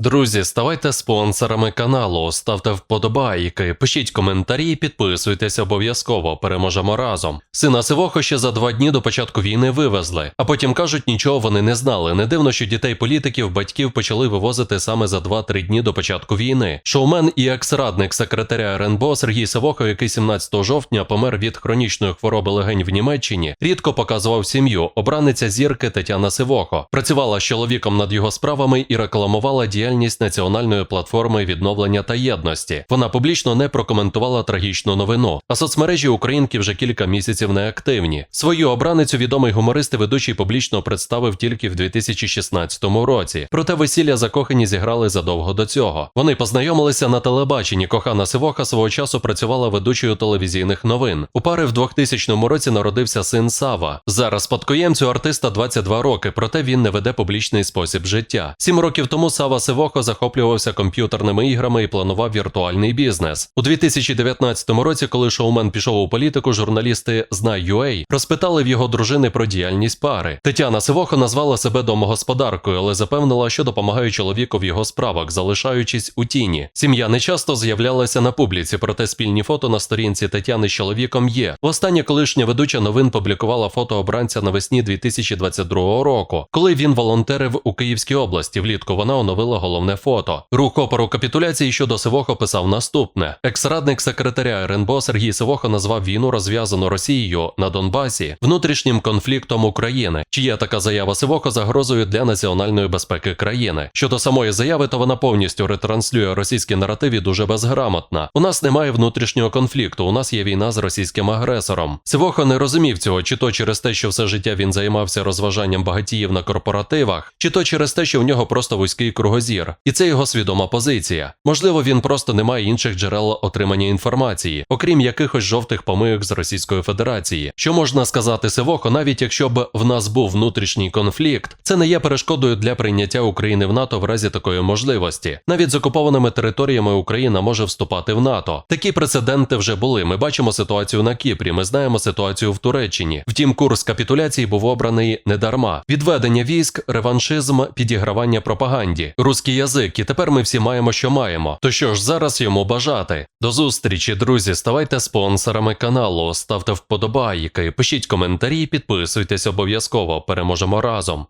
Друзі, ставайте спонсорами каналу, ставте вподобайки, пишіть коментарі, підписуйтесь обов'язково. Переможемо разом. Сина Сивохо ще за два дні до початку війни вивезли, а потім кажуть, нічого вони не знали. Не дивно, що дітей політиків батьків почали вивозити саме за 2-3 дні до початку війни. Шоумен і екс-радник секретаря РНБО Сергій Сивохо, який 17 жовтня помер від хронічної хвороби легень в Німеччині, рідко показував сім'ю. Обраниця зірки Тетяна Сивохо працювала з чоловіком над його справами і рекламувала діяльність національної платформи відновлення та єдності. Вона публічно не прокоментувала трагічну новину. А соцмережі українки вже кілька місяців не активні. Свою обраницю відомий гуморист і ведучий публічно представив тільки в 2016 році. Проте весілля закохані зіграли задовго до цього. Вони познайомилися на телебаченні. Кохана Сивоха свого часу працювала ведучою телевізійних новин. У пари в 2000 році народився син Сава. Зараз спадкоємцю артиста 22 роки, проте він не веде публічний спосіб життя. Сім років тому Сава Сивохо захоплювався комп'ютерними іграми і планував віртуальний бізнес. У 2019 році, коли шоумен пішов у політику, журналісти Знай.UA розпитали в його дружини про діяльність пари. Тетяна Сивохо назвала себе домогосподаркою, але запевнила, що допомагає чоловіку в його справах, залишаючись у тіні. Сім'я не часто з'являлася на публіці, проте спільні фото на сторінці Тетяни з чоловіком є. Востаннє колишня ведуча новин публікувала фото обранця навесні 2022 року, коли він волонтерив у Київській області. Влітку вона оновила головне фото. Рух опору капітуляції щодо Сивохо писав наступне: екс-радник секретаря РНБО Сергій Сивохо назвав війну розв'язану Росією на Донбасі внутрішнім конфліктом України. Чия така заява Сивохо загрозою для національної безпеки країни? Щодо самої заяви, то вона повністю ретранслює російські наративи дуже безграмотна. У нас немає внутрішнього конфлікту. У нас є війна з російським агресором. Сивохо не розумів цього, чи то через те, що все життя він займався розважанням багатіїв на корпоративах, чи то через те, що в нього просто вузький кругозір, і це його свідома позиція. Можливо, він просто не має інших джерел отримання інформації, окрім якихось жовтих помийок з Російської Федерації. Що можна сказати Сивохо, навіть якщо б в нас був внутрішній конфлікт, це не є перешкодою для прийняття України в НАТО в разі такої можливості. Навіть з окупованими територіями Україна може вступати в НАТО. Такі прецеденти вже були. Ми бачимо ситуацію на Кіпрі. Ми знаємо ситуацію в Туреччині. Втім, курс капітуляції був обраний недарма. Відведення військ, реваншизм, підігравання пропаганді, руський язик, і тепер ми всі маємо, що маємо. То що ж зараз йому бажати? До зустрічі, друзі. Ставайте спонсорами каналу, ставте вподобайки, пишіть коментарі, підписуйтесь обов'язково. Переможемо разом.